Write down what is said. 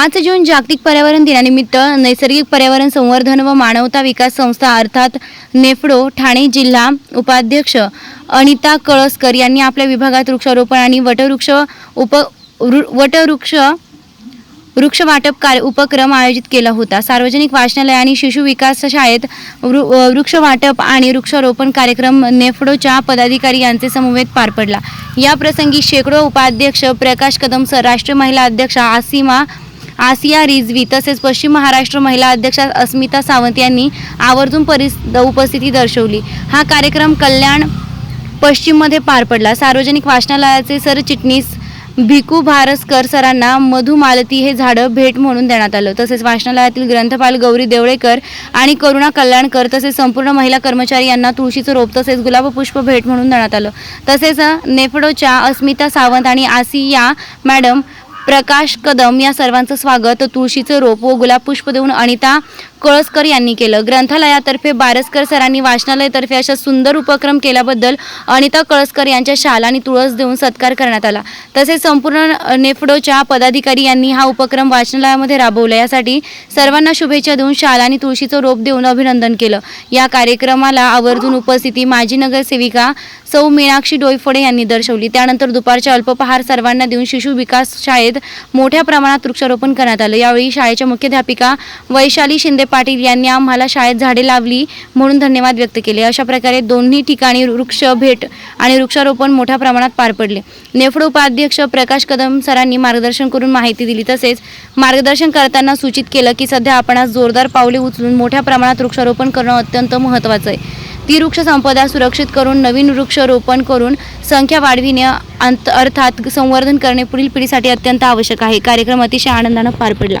पाच जून जागतिक पर्यावरण दिनानिमित्त नैसर्गिक पर्यावरण संवर्धन व मानवता विकास संस्था अर्थात नेफडो ठाणे जिल्हा उपाध्यक्ष अनिता कळसकर यांनी आपल्या विभागात वृक्षारोपण आणि वटवृक्ष उप वटवृक्ष वृक्ष वाटप कार्य उपक्रम आयोजित केला होता. सार्वजनिक वाचनालय आणि शिशु विकास शाळेत वृ- वृक्ष वाटप आणि वृक्षारोपण कार्यक्रम नेफडोच्या पदाधिकारी यांचे समवेत पार पडला. या प्रसंगी शेकडो उपाध्यक्ष प्रकाश कदम सर राष्ट्रीय महिला अध्यक्षा आसिमा आसिया रिजवी तसेच पश्चिम महाराष्ट्र महिला अध्यक्षा अस्मिता सावंत यांनी आवर्जून परिस उपस्थिती दर्शवली. हा कार्यक्रम कल्याण पश्चिममध्ये पार पडला. सार्वजनिक वाचनालयाचे सरचिटणीस भिकू भारसकर सरांना मधुमालती हे झाडं भेट म्हणून देण्यात आलं. तसेच वाचनालयातील ग्रंथपाल गौरी देवळेकर आणि करुणा कल्याणकर तसेच संपूर्ण महिला कर्मचारी यांना तुळशीचं रोप तसेच गुलाब पुष्प भेट म्हणून देण्यात आलं. तसेच नेफडोच्या अस्मिता सावंत आणि आसिया मॅडम प्रकाश कदम या सर्वांचं स्वागत. तुळशीचं रोप व गुलाब पुष्प देऊन अनिता कळसकर यांनी केलं. ग्रंथालयातर्फे बारसकर सरांनी वाचनालयातर्फे अशा सुंदर उपक्रम केल्याबद्दल अनिता कळसकर यांच्या शाल आणि तुळस देऊन सत्कार करण्यात आला. तसेच संपूर्ण नेफडोच्या पदाधिकारी यांनी हा उपक्रम वाचनालयामध्ये राबवला. यासाठी सर्वांना शुभेच्छा देऊन शाल आणि तुळशीचं रोप देऊन अभिनंदन केलं. या कार्यक्रमाला आवर्जून उपस्थिती माजी नगरसेविका सौ मीनाक्षी डोईफोडे यांनी दर्शवली. त्यानंतर दुपारच्या अल्पपहार सर्वांना देऊन शिशु विकास शाळेत मोठ्या प्रमाणात वृक्षारोपण करण्यात आलं. यावेळी शाळेच्या मुख्याध्यापिका वैशाली शिंदे पाटील यांनी आम्हाला शाळेत झाडे लावली म्हणून धन्यवाद व्यक्त केले. अशा प्रकारे दोन्ही ठिकाणी वृक्ष भेट आणि वृक्षारोपण मोठ्या प्रमाणात पार पडले. नेफड उपाध्यक्ष प्रकाश कदम सरांनी मार्गदर्शन करून माहिती दिली. तसेच मार्गदर्शन करताना सूचित केलं की सध्या आपण जोरदार पावले उचलून मोठ्या प्रमाणात वृक्षारोपण करणं अत्यंत महत्त्वाचं आहे. ती वृक्ष संपदा सुरक्षित करून नवीन वृक्ष रोपण करून संख्या वाढविणे अंत अर्थात संवर्धन करणे पुढील पिढीसाठी अत्यंत आवश्यक आहे. कार्यक्रम अतिशय आनंदानं पार पडला.